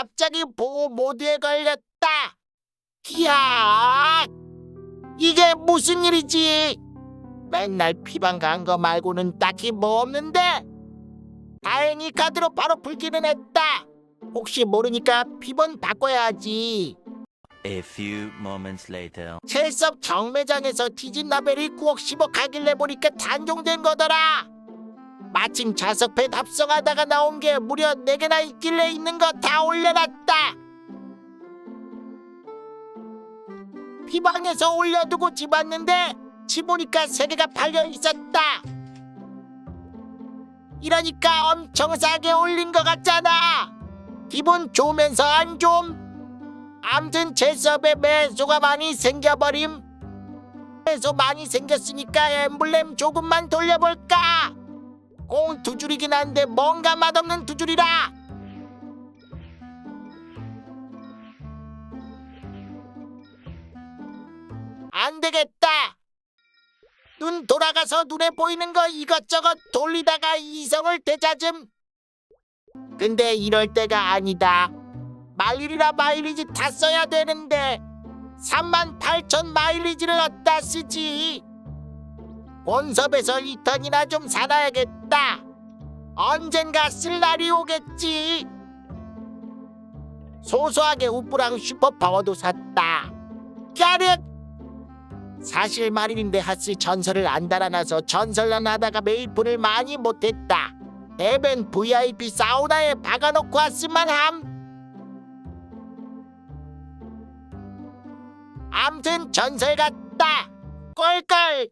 갑자기 보호 모드에 걸렸다. 기야! 이게 무슨 일이지? 맨날 피방 간 거 말고는 딱히 뭐 없는데. 다행히 카드로 바로 풀기는 했다. 혹시 모르니까 피번 바꿔야지. A few moments later. 첼섭 경매장에서 티진 라벨이 9억 10억 가길래 보니까 단종된 거더라. 마침 좌석패 답성하다가 나온 게 무려 4개나 있길래 있는 거 다 올려놨다. 피방에서 올려두고 집 왔는데 집 오니까 3개가 팔려 있었다. 이러니까 엄청 싸게 올린 것 같잖아. 기분 좋으면서 안 좀. 암튼 제 수업에 매수가 많이 생겨버림 매수 많이 생겼으니까 엠블렘 조금만 돌려볼까 공두 줄이긴 한데 뭔가 맛없는 두 줄이라. 안 되겠다. 눈 돌아가서 눈에 보이는 거 이것저것 돌리다가 이성을 되찾음. 근데 이럴 때가 아니다. 마일이라 마일리지 다 써야 되는데 3만 8천 마일리지를 어디다 쓰지 본섭에서 2턴이나 좀 살아야겠다. 언젠가 쓸 날이 오겠지. 소소하게 우프랑 슈퍼파워도 샀다. 까르 사실 말인데 하스 전설을 안 달아놔서 전설만 하다가 메이플을 많이 못했다. 에벤 VIP 사우나에 박아놓고 왔으면 함. 암튼 전설 같다. 꼴꼴